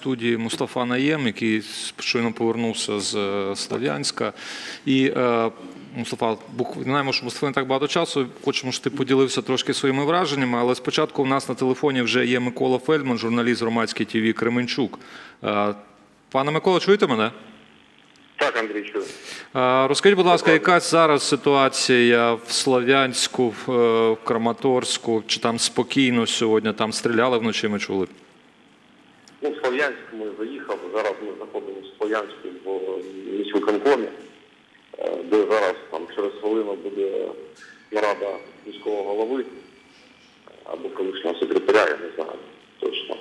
студії Мустафа Наєм, який щойно повернувся з е, Слов'янська. І е, Мустафа, знаємо, що Мустафа не так багато часу. Хочемо, щоб ти поділився трошки своїми враженнями. Але спочатку у нас на телефоні вже є Микола Фельдман, журналіст громадської ТВ Кременчук. Е, Пане Микола, чуєте мене? Так, Андрій, чую. Е, Розкажіть, будь ласка, яка зараз ситуація в Слов'янську, е, в Краматорську? Чи там спокійно сьогодні? Там стріляли вночі, ми чули? Ну, в Слов'янськ ми заїхали. Зараз ми знаходимося в Слов'янську в міськвиконкомі, е, де зараз там через хвилину буде нарада міського голови або колишнього секретаря, я не знаю точно.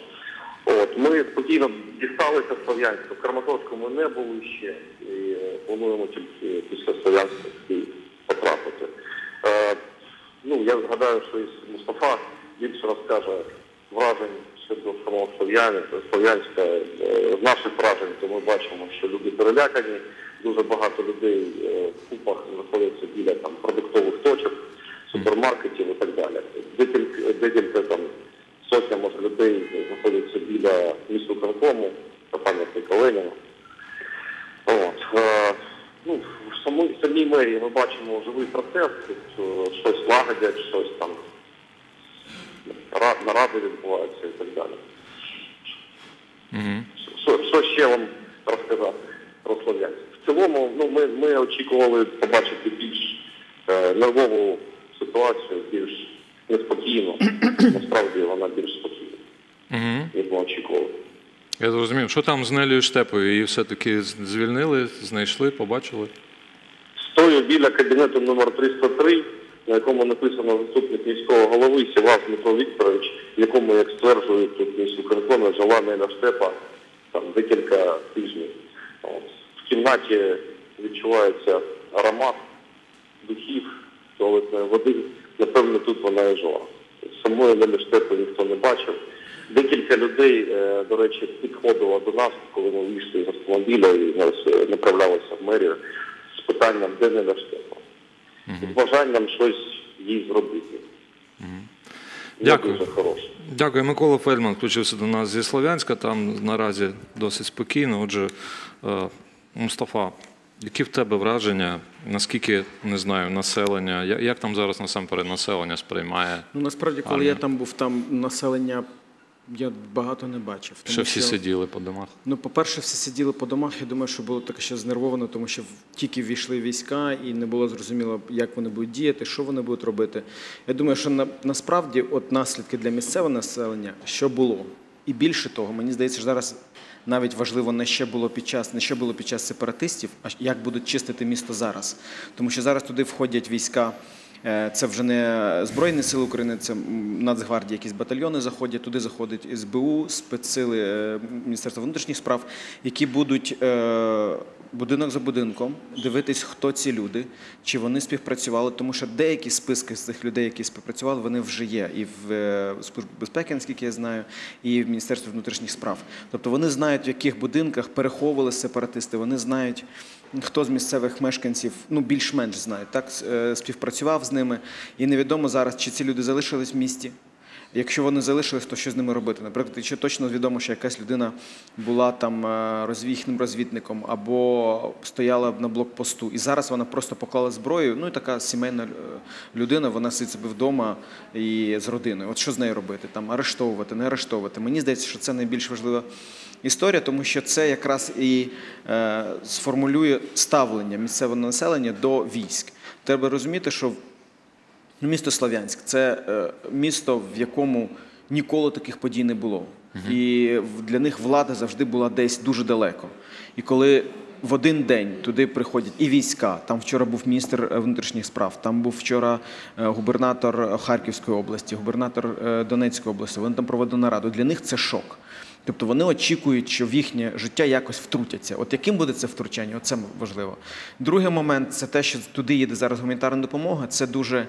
От, ми спокійно дісталися з Слов'янська. В Краматорську ми не були ще і е, плануємо тільки після Слов'янська потрапити. Е, ну, я згадаю, що із Мустафа більше розкаже вражень щодо самого Слов'янська. Е, З наших вражень, то ми бачимо, що люди перелякані, дуже багато людей е, в купах знаходяться біля там продуктових точок, супермаркетів і так далі. Декілька, там сотня може людей знаходяться біля міськвиконкому та пам'ятника Леніна. От, е, ну, в самій, мерії ми бачимо живий процес, щось лагодять, щось там наради відбуваються і так далі. Що, що ще вам розказати про Слов'янськ? В цілому, ну, ми, ми очікували побачити більш е, нервову ситуацію, більш неспокійну. Насправді вона більш спокійна, як ми очікували. Я зрозумів, що там з Нелією Штепою? Її все-таки звільнили, знайшли, побачили. Стою біля кабінету номер 303, на якому написано заступник міського голови Сівас Дмитро Вікторович, якому, як стверджують тут міськвиконкоми, жила Неля Штепа там декілька тижнів. В кімнаті відчувається аромат духів, туалетної води. Напевно, тут вона і жила. Самої Нелі Штепи ніхто не бачив. Декілька людей, е, до речі, підходило до нас, коли ми вийшли з автомобіля і нас е, направлялися в мерію з питанням, де Неля Штепа. З бажанням щось їй зробити. Дякую. Хороше. Дякую. Микола Фельдман включився до нас зі Слов'янська. Там наразі досить спокійно. Отже, е, Мустафа, які в тебе враження? Наскільки не знаю, населення? Як там зараз насамперед населення сприймає? Ну насправді, коли Армія. я там був, там населення я багато не бачив. Тому Що всі сиділи по домах? Ну, по-перше, всі сиділи по домах. Я думаю, що було таке ще знервовано, тому що тільки ввійшли війська, і не було зрозуміло, як вони будуть діяти, що вони будуть робити. Я думаю, що на, насправді от наслідки для місцевого населення, що було. І більше того, мені здається, що зараз навіть важливо не ще було під час, не що було під час сепаратистів, а як будуть чистити місто зараз. Тому що зараз туди входять війська. Е, Це вже не Збройні сили України, це Нацгвардія якісь батальйони заходять, туди заходить СБУ, спецсили е, Міністерства внутрішніх справ, які будуть е, будинок за будинком дивитись, хто ці люди, чи вони співпрацювали, тому що деякі списки з цих людей, які співпрацювали, вони вже є і в е, Службі безпеки, наскільки я знаю, і в Міністерстві внутрішніх справ. Тобто вони знають, в яких будинках переховували сепаратисти, вони знають хто з місцевих мешканців ну більш-менш знає, так е, співпрацював з ними. І невідомо зараз, чи ці люди залишились в місті. Якщо вони залишились, то що з ними робити? Наприклад, якщо точно відомо, що якась людина була там е, розвіхним розвідником або стояла на блокпосту, і зараз вона просто поклала зброю. Ну і така сімейна е, людина, вона сидить собі вдома і з родиною. От що з нею робити? Там арештовувати, не арештовувати. Мені здається, що це найбільш важлива історія, тому що це якраз і е, сформулює ставлення місцевого населення до військ. Треба розуміти, що Місто Слов'янськ це е, місто, в якому ніколи таких подій не було. І для них влада завжди була десь дуже далеко. І коли в один день туди приходять і війська, там вчора був міністр е, внутрішніх справ, там був вчора е, губернатор Харківської області, губернатор Донецької області, вони там проводили нараду. Для них це шок. Тобто вони очікують, що в їхнє життя якось втрутяться. От яким буде це втручання? Оце важливо. Другий момент це те, що туди їде зараз гуманітарна допомога. Це дуже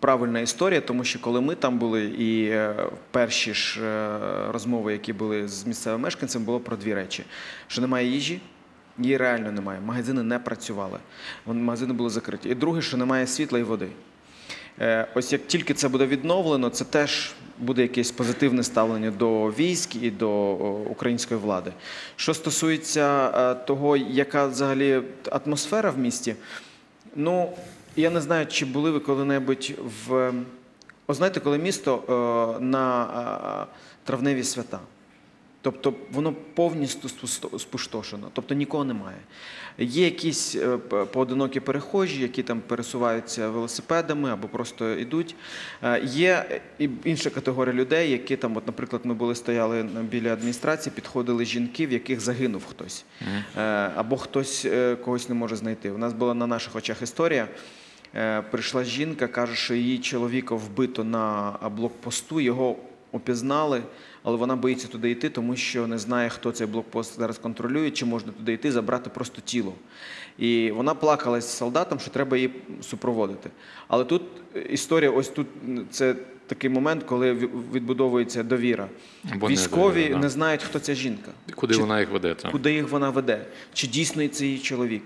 правильна історія, тому що коли ми там були, і е, перші ж е, розмови, які були з місцевими мешканцями, було про дві речі: що немає їжі. Її реально немає. Магазини не працювали. Магазини були закриті. І друге, що немає світла і води. Е, Ось як тільки це буде відновлено, це теж буде якесь позитивне ставлення до військ і до української влади. Що стосується того, яка взагалі атмосфера в місті, ну я не знаю, чи були ви коли-небудь в. О, знаєте, коли місто е, на е, травневі свята. Тобто воно повністю спустошено, тобто нікого немає. Є якісь е, поодинокі перехожі, які там пересуваються велосипедами або просто йдуть. Є інша категорія людей, які там, от, наприклад, ми були стояли біля адміністрації, підходили жінки, в яких загинув хтось, або хтось когось не може знайти. У нас була на наших очах історія. Е, Прийшла жінка, каже, що її чоловіка вбито на блокпосту, його опізнали, але вона боїться туди йти, тому що не знає, хто цей блокпост зараз контролює, чи можна туди йти, забрати просто тіло. І вона плакала з солдатом, що треба її супроводити. Але тут історія, ось тут це такий момент, коли відбудовується довіра. Або Військові недовіра, да. не знають, хто ця жінка. Куди Чи- вона їх веде? Там? Куди їх вона веде? Чи дійсно це її чоловік?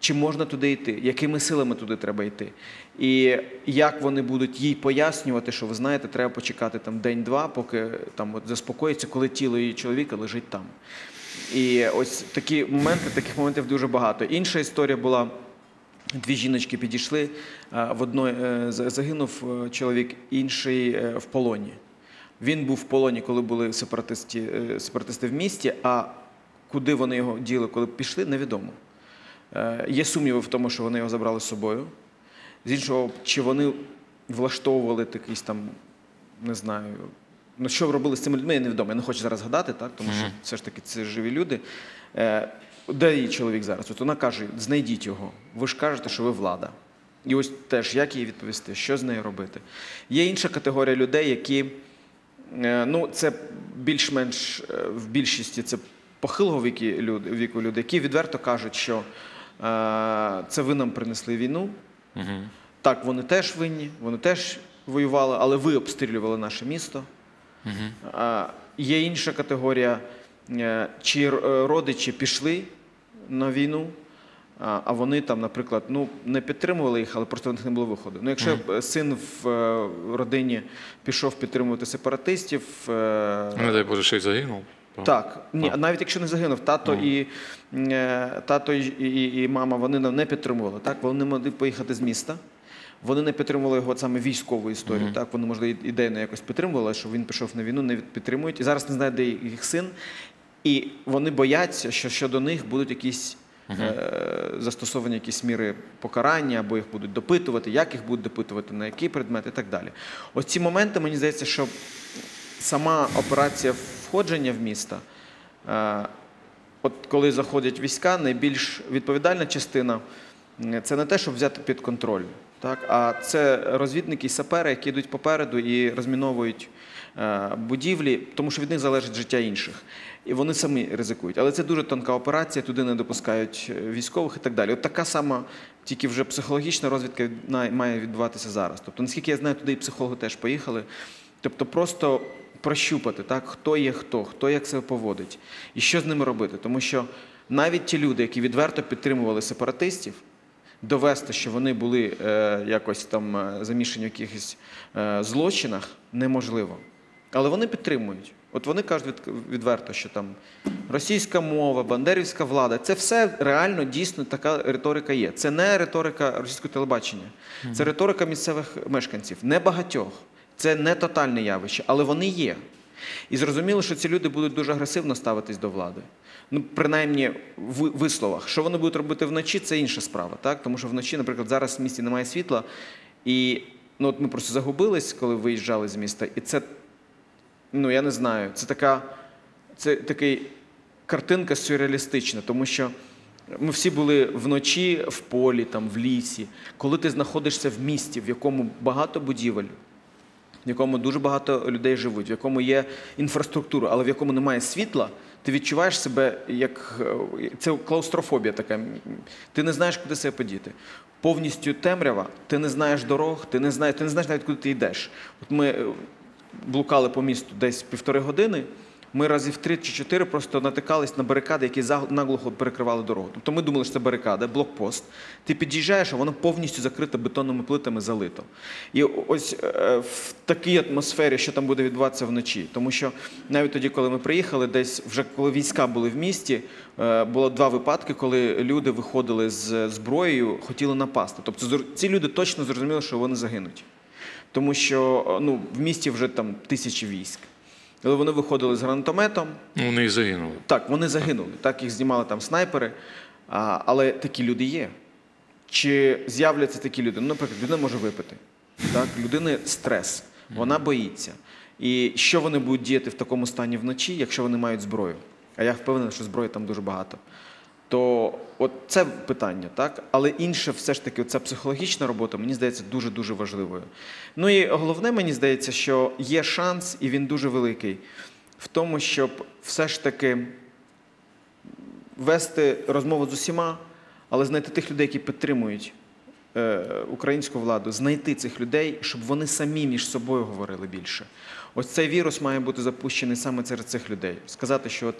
Чи можна туди йти? Якими силами туди треба йти? І як вони будуть їй пояснювати, що ви знаєте, треба почекати там день-два, поки там от заспокоїться, коли тіло її чоловіка лежить там. І ось такі моменти, таких моментів дуже багато. Інша історія була. Дві жіночки підійшли. В одної е, загинув е, чоловік, інший е, в полоні. Він був в полоні, коли були сепаратисти, е, сепаратисти в місті. А куди вони його діли, коли пішли, невідомо. Е, Є сумніви в тому, що вони його забрали з собою. З іншого, чи вони влаштовували якийсь там, не знаю, ну що робили з цими людьми, невідомо. Я не хочу зараз згадати, так, тому що все ж таки це живі люди. Е, Де її чоловік зараз? От вона каже: знайдіть його. Ви ж кажете, що ви влада. І ось теж, як їй відповісти, що з нею робити. Є інша категорія людей, які, е, ну, це більш-менш в більшості це похилого віку люди, які відверто кажуть, що це ви нам принесли війну. Мгм. Так, вони теж винні, вони теж воювали, але ви обстрілювали наше місто. А, Є інша категорія, е, чи е, родичі пішли на війну, а вони там, наприклад, ну, не підтримували їх, але просто в них не було виходу. Ну, якщо б син в е, родині пішов підтримувати сепаратистів, е, Не дай Боже, ще й загинув. Так, ні, навіть якщо не загинув, тато і е, тато і, і, і мама вони не підтримували. Так, вони могли поїхати з міста. Вони не підтримували його саме військову історію. Так, вони можливо ідейно якось підтримували, що він пішов на війну, не підтримують. І зараз не знає, де їх син. І вони бояться, що щодо них будуть якісь е, застосовані якісь міри покарання, або їх будуть допитувати, як їх будуть допитувати, на який предмет і так далі. Ось ці моменти, мені здається, що сама операція входження в місто, е, от коли заходять війська, найбільш відповідальна частина е, це не те, щоб взяти під контроль, так, а це розвідники і сапери, які йдуть попереду і розміновують е, будівлі, тому що від них залежить життя інших. І вони самі ризикують. Але це дуже тонка операція, туди не допускають військових і так далі. От така сама, тільки вже психологічна розвідка має відбуватися зараз. Тобто, наскільки я знаю, туди і психологи теж поїхали. Тобто просто прощупати, так, хто є хто, хто як себе поводить, і що з ними робити. Тому що навіть ті люди, які відверто підтримували сепаратистів, довести, що вони були е, якось там е, замішані в якихось е, злочинах, неможливо. Але вони підтримують. От вони кажуть від, відверто, що там російська мова, бандерівська влада це все реально дійсно така риторика є. Це не риторика російського телебачення, це риторика місцевих мешканців, не багатьох. Це не тотальне явище, але вони є. І зрозуміло, що ці люди будуть дуже агресивно ставитись до влади. Ну, принаймні, в висловах. Що вони будуть робити вночі, це інша справа. Так? Тому що вночі, наприклад, зараз в місті немає світла, і ну, от ми просто загубились, коли виїжджали з міста. І це, ну я не знаю, це така, це такий картинка сюрреалістична, тому що ми всі були вночі в полі, там, в лісі. Коли ти знаходишся в місті, в якому багато будівель, в якому дуже багато людей живуть, в якому є інфраструктура, але в якому немає світла, ти відчуваєш себе як е, це клаустрофобія така. Ти не знаєш, куди себе подіти. Повністю темрява, ти не знаєш дорог, ти не знаєш, ти не знаєш навіть, куди ти йдеш. От ми е, блукали по місту десь півтори години. Ми разів три чи чотири просто натикались на барикади, які наглухо перекривали дорогу. Тобто ми думали, що це барикада, блокпост. Ти під'їжджаєш, а воно повністю закрите бетонними плитами залито. І ось е, в такій атмосфері, що там буде відбуватися вночі. Тому що навіть тоді, коли ми приїхали, десь вже коли війська були в місті, е, було два випадки, коли люди виходили з зброєю, хотіли напасти. Тобто ці люди точно зрозуміли, що вони загинуть. Тому що е, ну, в місті вже там тисячі військ. Але вони виходили з гранатометом, Ну, Вони і загинули. так, вони загинули, так їх знімали там снайпери, а, але такі люди є. Чи з'являться такі люди? Ну, наприклад, людина може випити. Так? Людини стрес, вона боїться. І що вони будуть діяти в такому стані вночі, якщо вони мають зброю? А я впевнений, що зброї там дуже багато. То от це питання, так? Але інше, все ж таки, ця психологічна робота, мені здається, дуже-дуже важливою. Ну і головне, мені здається, що є шанс, і він дуже великий, в тому, щоб все ж таки вести розмову з усіма, але знайти тих людей, які підтримують е, українську владу, знайти цих людей, щоб вони самі між собою говорили більше. Ось цей вірус має бути запущений саме серед цих людей. Сказати, що от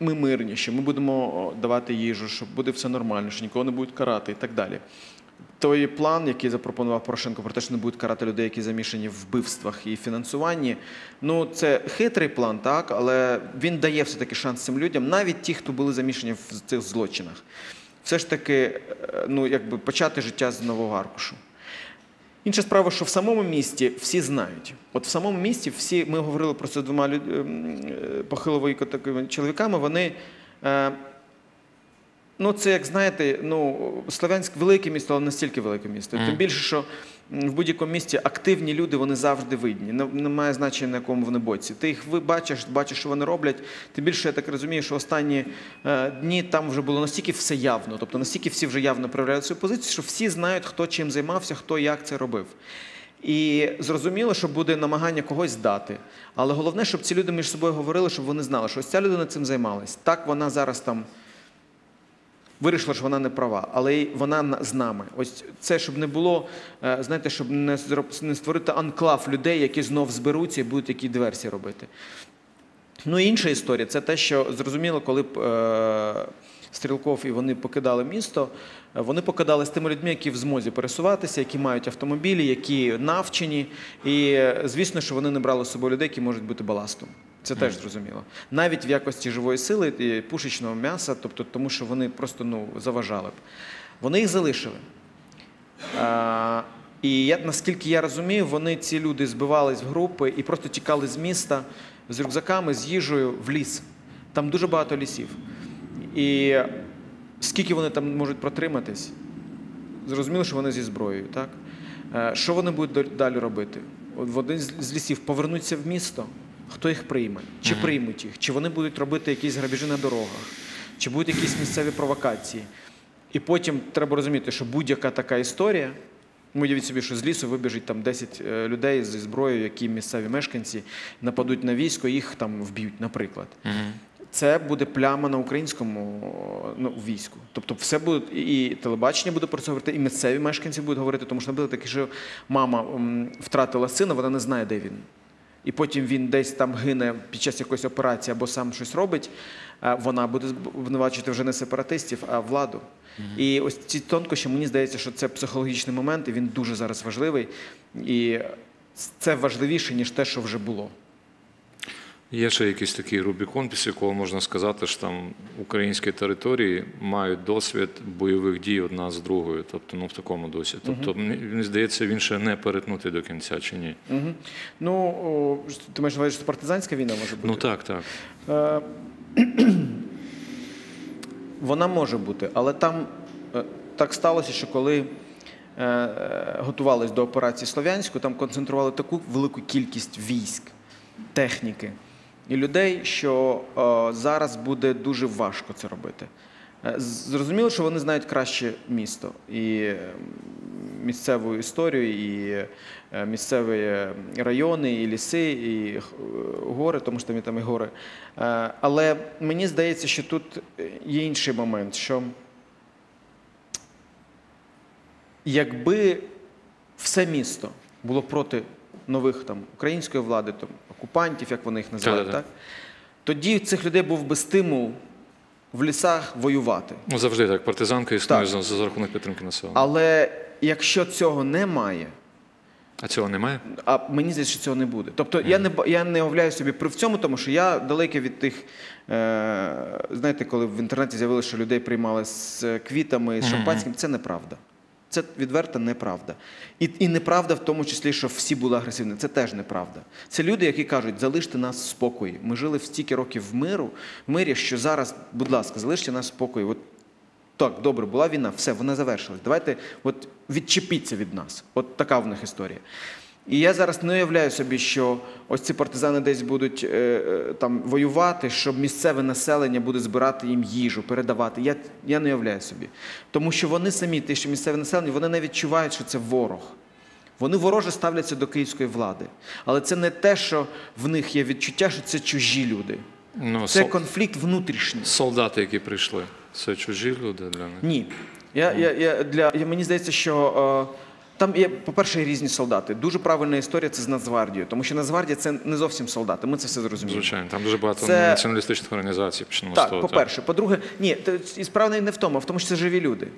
ми мирні, що ми будемо давати їжу, що буде все нормально, що нікого не будуть карати і так далі. Той план, який запропонував Порошенко, про те, що не будуть карати людей, які замішані в вбивствах і фінансуванні, ну це хитрий план, так, але він дає все-таки шанс цим людям, навіть ті, хто були замішані в цих злочинах, все ж таки е, ну, якби почати життя з нового аркушу. Інша справа, що в самому місті всі знають. От в самому місті всі, ми говорили про це двома люд- похилової е, такими чоловіками, вони. Ну, це як знаєте, ну Слов'янськ велике місто, але настільки велике місто. Тим більше, що в будь-якому місті активні люди вони завжди видні. Немає значення, на якому вони боці. Ти їх ви бачиш, бачиш, що вони роблять. Тим більше я так розумію, що останні е, дні там вже було настільки все явно, тобто настільки всі вже явно проявляють свою позицію, що всі знають, хто чим займався, хто як це робив. І зрозуміло, що буде намагання когось здати. Але головне, щоб ці люди між собою говорили, щоб вони знали, що ось ця людина цим займалась. Так вона зараз там вирішила, що вона не права, але вона з нами. Ось це, щоб не було, е, знаєте, щоб не створити анклав людей, які знов зберуться і будуть які диверсії робити. Ну і інша історія це те, що зрозуміло, коли б е, Стрілков і вони покидали місто, е, вони покидали з тими людьми, які в змозі пересуватися, які мають автомобілі, які навчені. І е, звісно, що вони не брали з собою людей, які можуть бути баластом. Це теж зрозуміло. Навіть в якості живої сили і пушечного м'яса, тобто тому, що вони просто ну, заважали б. Вони їх залишили. А, і я, наскільки я розумію, вони ці люди збивались в групи і просто тікали з міста з рюкзаками, з їжею в ліс. Там дуже багато лісів. І скільки вони там можуть протриматись? Зрозуміло, що вони зі зброєю, так? Е, Що вони будуть далі робити? В один з лісів повернуться в місто, хто їх прийме? Чи приймуть їх? Чи вони будуть робити якісь грабежі на дорогах? Чи будуть якісь місцеві провокації? І потім треба розуміти, що будь-яка така історія, ну, уявіть собі, що з лісу вибіжить там 10 е, людей зі зброєю, які місцеві мешканці нападуть на військо, їх там вб'ють, наприклад. Це буде пляма на українському ну, війську. Тобто, все буде і телебачення буде про це говорити, і місцеві мешканці будуть говорити, тому що наприклад, таке, що мама втратила сина, вона не знає, де він. І потім він десь там гине під час якоїсь операції або сам щось робить. Вона буде обвинувачувати вже не сепаратистів, а владу. І ось ці тонкощі, мені здається, що це психологічний момент, і він дуже зараз важливий. І це важливіше, ніж те, що вже було. Є ще якийсь такий Рубікон, після якого можна сказати, що там українські території мають досвід бойових дій одна з другою, тобто ну в такому досі. Тобто, мені, здається, він ще не перетнутий до кінця чи ні. Угу. Ну, о, ти маєш увазі, що партизанська війна може бути? Ну так, так. Е, Вона може бути, але там е, так сталося, що коли е, готувались до операції Слов'янську, там концентрували таку велику кількість військ, техніки людей, що е, зараз буде дуже важко це робити. Е, Зрозуміло, що вони знають краще місто і місцеву історію, і е, місцеві райони, і ліси, і гори, тому що там і там і гори. Але мені здається, що тут є інший момент, що якби все місто було проти нових там української влади, там окупантів, як вони їх називають, Так-так-так. Тоді цих людей був би стимул в лісах воювати. Ну, завжди так. Партизанка існує Так. за, за рахунок підтримки населення. Але якщо цього немає, А цього немає? а мені здається, що цього не буде. Тобто я не я не уявляю собі при в цьому, тому що я далекий від тих. Е, знаєте, коли в інтернеті з'явилося, що людей приймали з квітами, з шампанським, це неправда. Це відверта неправда. І, і неправда в тому числі, що всі були агресивні. Це теж неправда. Це люди, які кажуть, залиште нас в спокої. Ми жили в стільки років в миру, в мирі, що зараз, будь ласка, залиште нас в спокої. От так, добре, була війна, все, вона завершилась. Давайте от відчепіться від нас. От така в них історія. І я зараз не уявляю собі, що ось ці партизани десь будуть е, е, там воювати, щоб місцеве населення буде збирати їм їжу, передавати. Я, я не уявляю собі. Тому що вони самі, ті, що місцеве населення, вони не відчувають, що це ворог. Вони вороже ставляться до київської влади. Але це не те, що в них є відчуття, що це чужі люди. Ну, Це сол- конфлікт внутрішній. солдати, які прийшли, це чужі люди для них. Ні. Я, я, я, для, мені здається, що е, там є, по-перше, різні солдати. Дуже правильна історія це з Нацгвардією, тому що Нацгвардія це не зовсім солдати. Ми це все зрозуміли. Звичайно, там дуже багато Це- націоналістичних організацій. Почнемо з Так, того. по-перше. По-друге, ні, і справа не в тому, а в тому, що це живі люди.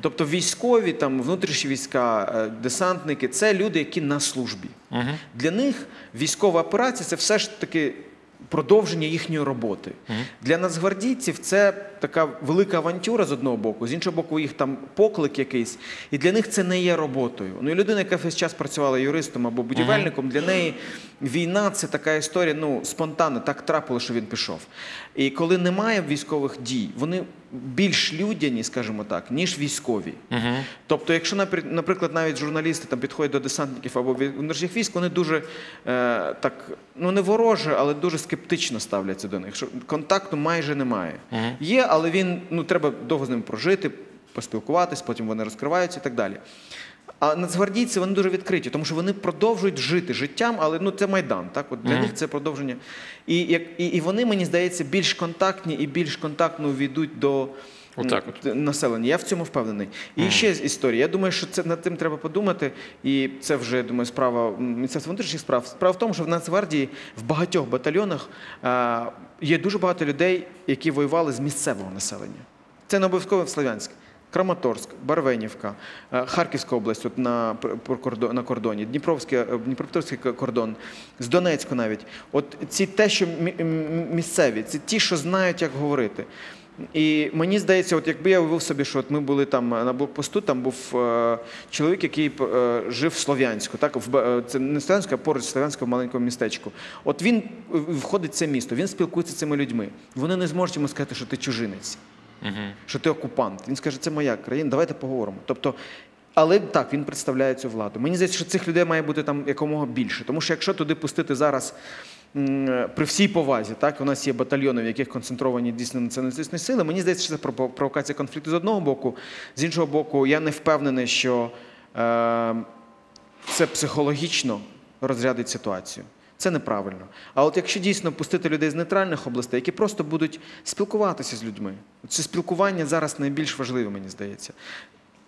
Тобто військові, там, внутрішні війська, е, десантники це люди, які на службі. Для них військова операція це все ж таки продовження їхньої роботи. Для нацгвардійців це така велика авантюра з одного боку, з іншого боку, їх там поклик якийсь. І для них це не є роботою. Ну і людина, яка весь час працювала юристом або будівельником, для неї війна це така історія, ну, спонтанно, так трапило, що він пішов. І коли немає військових дій, вони більш людяні, скажімо так, ніж військові. Тобто, якщо, наприклад, навіть журналісти там підходять до десантників або внутрішніх військ, вони дуже е, так, ну не вороже, але дуже скептично ставляться до них. Що контакту майже немає. Є, але він ну треба довго з ним прожити, поспілкуватись, потім вони розкриваються і так далі. А нацгвардійці вони дуже відкриті, тому що вони продовжують жити життям, але ну це майдан. Так, от для них це продовження. І, як, і, і вони, мені здається, більш контактні і більш контактно увійдуть до Отак от. населення. Я в цьому впевнений. І ще з історія. Я думаю, що це над тим треба подумати. І це вже я думаю, справа Міністерства внутрішніх справ. Справа в тому, що в Нацгвардії в багатьох батальйонах е, є дуже багато людей, які воювали з місцевого населення. Це не обов'язково в Слов'янськ. Краматорськ, Барвенівка, е, Харківська область от на, на кордоні, Дніпровський, е, Дніпропетровський кордон, з Донецьку навіть. От ці те, що місцеві, це ті, що знають, як говорити. І мені здається, от якби я уявив собі, що от ми були там на блокпосту, там був е, чоловік, який е, жив в Слов'янську, так в е, це не Слов'янську, а поруч Слов'янську в маленькому містечку. От він е, входить в це місто, він спілкується з цими людьми. Вони не зможуть йому сказати, що ти чужинець що ти окупант. Він скаже, це моя країна, давайте поговоримо. Тобто, але так, він представляє цю владу. Мені здається, що цих людей має бути там якомога більше. Тому що якщо туди пустити зараз. При всій повазі, так у нас є батальйони, в яких концентровані дійсно націоналістичні сили. Мені здається, що це про- провокація конфлікту з одного боку. З іншого боку, я не впевнений, що е, це психологічно розрядить ситуацію. Це неправильно. А от якщо дійсно пустити людей з нейтральних областей, які просто будуть спілкуватися з людьми, це спілкування зараз найбільш важливе, мені здається.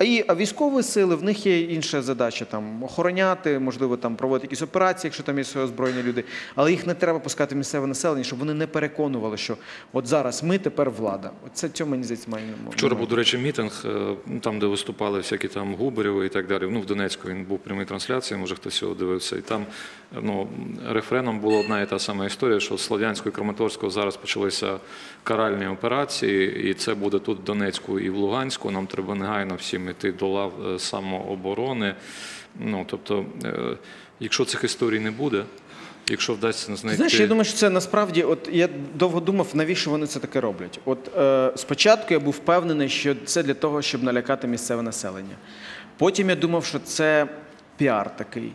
І військові сили в них є інша задача там охороняти, можливо, там проводити якісь операції, якщо там є свої озброєні люди. Але їх не треба пускати в місцеве населення, щоб вони не переконували, що от зараз ми тепер влада. Оце цьому мені здається має Вчора був, до речі, мітинг, е, ну, там, де виступали всякі там Губарєви і так далі. Ну, в Донецьку він був прямий трансляції, може хтось його дивився. І там ну, рефреном була одна і та сама історія, що з Слов'янського і Краматорського зараз почалися каральні операції, і це буде тут в Донецьку і в Луганську. Нам треба негайно всім іти до лав е, самооборони. Ну, тобто, е, якщо цих історій не буде, якщо вдасться знайти. Знаєш, я думаю, що це насправді, от я довго думав, навіщо вони це таке роблять. От е, спочатку я був впевнений, що це для того, щоб налякати місцеве населення. Потім я думав, що це піар такий.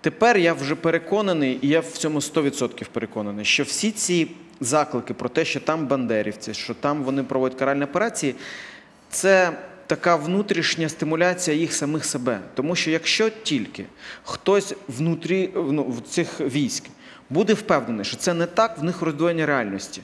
Тепер я вже переконаний, і я в цьому 100% переконаний, що всі ці заклики про те, що там бандерівці, що там вони проводять каральні операції, це така внутрішня стимуляція їх самих себе. Тому що якщо тільки хтось внутрі ну, в цих військ буде впевнений, що це не так, в них роздвоєння реальності.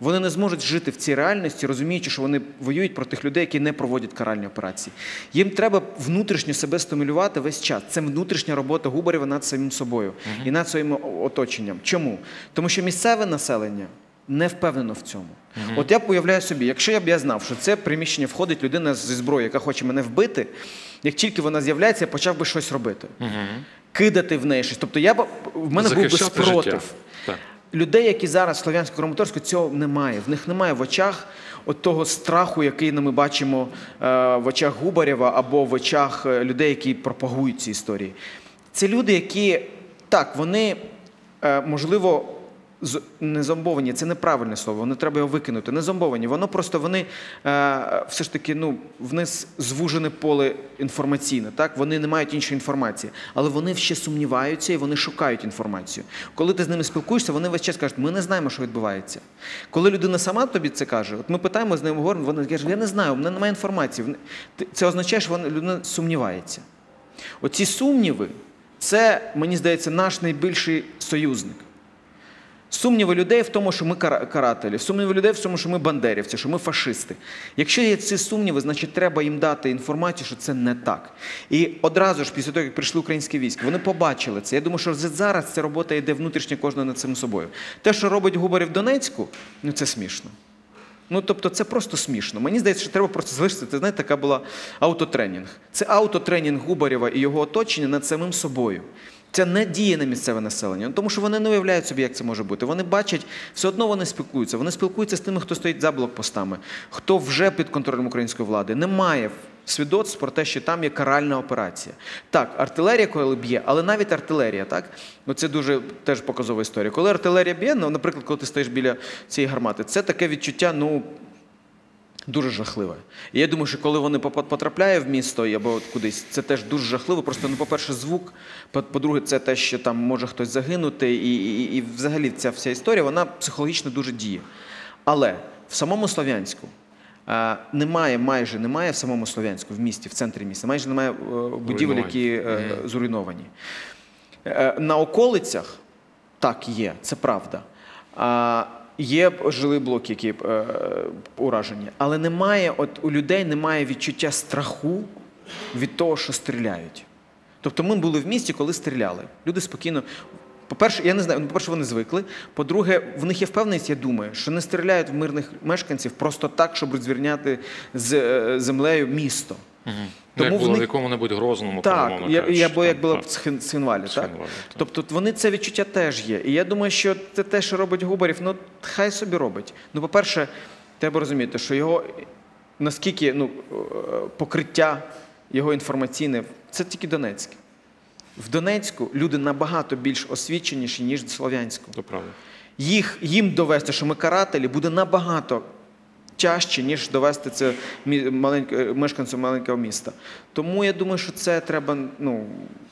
Вони не зможуть жити в цій реальності, розуміючи, що вони воюють проти тих людей, які не проводять каральні операції. Їм треба внутрішньо себе стимулювати весь час. Це внутрішня робота Губарєва над самим собою і над своїм оточенням. Чому? Тому що місцеве населення не впевнено в цьому. От я уявляю собі, якщо я б я знав, що це приміщення входить людина зі зброєю, яка хоче мене вбити, як тільки вона з'являється, я почав би щось робити. Кидати в неї щось. Тобто я б в мене був би спротив. Людей, які зараз в Слов'янську Краматорську, цього немає. В них немає в очах от того страху, який ми бачимо е, в очах Губарєва або в очах е, людей, які пропагують ці історії. Це люди, які так, вони е, можливо. Не зомбовані, це неправильне слово, не треба його викинути. Не зомбовані. Воно просто вони е, все ж таки ну, вниз звужене поле інформаційне. Так? Вони не мають іншої інформації. Але вони ще сумніваються і вони шукають інформацію. Коли ти з ними спілкуєшся, вони весь час кажуть, ми не знаємо, що відбувається. Коли людина сама тобі це каже, от ми питаємо з ним говоримо, вона каже, я не знаю, в мене немає інформації. Це означає, що людина сумнівається. Оці сумніви, це, мені здається, наш найбільший союзник. Сумніви людей в тому, що ми карателі, сумніви людей в тому, що ми бандерівці, що ми фашисти. Якщо є ці сумніви, значить треба їм дати інформацію, що це не так. І одразу ж після того, як прийшли українські війська, вони побачили це. Я думаю, що зараз ця робота йде внутрішньо кожного над цим собою. Те, що робить Губарів Донецьку, ну це смішно. Ну, тобто, це просто смішно. Мені здається, що треба просто залишити. Це знаєте, така була аутотренінг. Це аутотренінг Губарєва і його оточення над самим собою. Це не діє на місцеве населення, Ну, тому що вони не уявляють собі, як це може бути. Вони бачать, все одно вони спілкуються. Вони спілкуються з тими, хто стоїть за блокпостами, хто вже під контролем української влади. Немає свідоцтв про те, що там є каральна операція. Так, артилерія, коли б'є, але навіть артилерія, так? Ну, це дуже теж показова історія. Коли артилерія б'є, ну, наприклад, коли ти стоїш біля цієї гармати, це таке відчуття, ну. Дуже жахливе. І я думаю, що коли вони потрапляють в місто або кудись, це теж дуже жахливо. Просто, ну, по-перше, звук, по- по-друге, це те, що там може хтось загинути, і, і, і взагалі ця вся історія, вона психологічно дуже діє. Але в самому Слов'янську е, немає, майже немає в самому Слов'янську, в місті, в центрі міста, майже немає е, будівель, які е, зруйновані. Е, На околицях так є, це правда. Є жилі блоки, які е, уражені, але немає, от у людей немає відчуття страху від того, що стріляють. Тобто ми були в місті, коли стріляли. Люди спокійно. По-перше, я не знаю, ну, по-перше, вони звикли. По-друге, в них є впевненість, я думаю, що не стріляють в мирних мешканців просто так, щоб звільняти з е, землею місто. Ну, як було в них- якому-небудь грозному так, я, кажучи, я, бо там, як було так. в Схинвалі, так? Так. Тобто вони це відчуття теж є. І я думаю, що це те, що робить Губарів, ну хай собі робить. Ну, по-перше, треба розуміти, що його наскільки ну, е, покриття його інформаційне, це тільки Донецьке. В Донецьку люди набагато більш освіченіші, ніж в Слов'янську. Їх, їм довести, що ми карателі, буде набагато тяжче, ніж довести це мі- мешканцю маленького міста. Тому я думаю, що це треба, ну,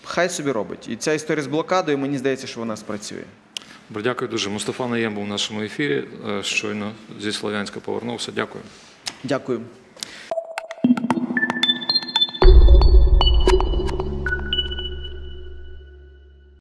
хай собі робить. І ця історія з блокадою, мені здається, що вона спрацює. Дякую дуже. Мустафа Наєм був в нашому ефірі. е, Щойно зі Слов'янська повернувся. Дякую. Дякую.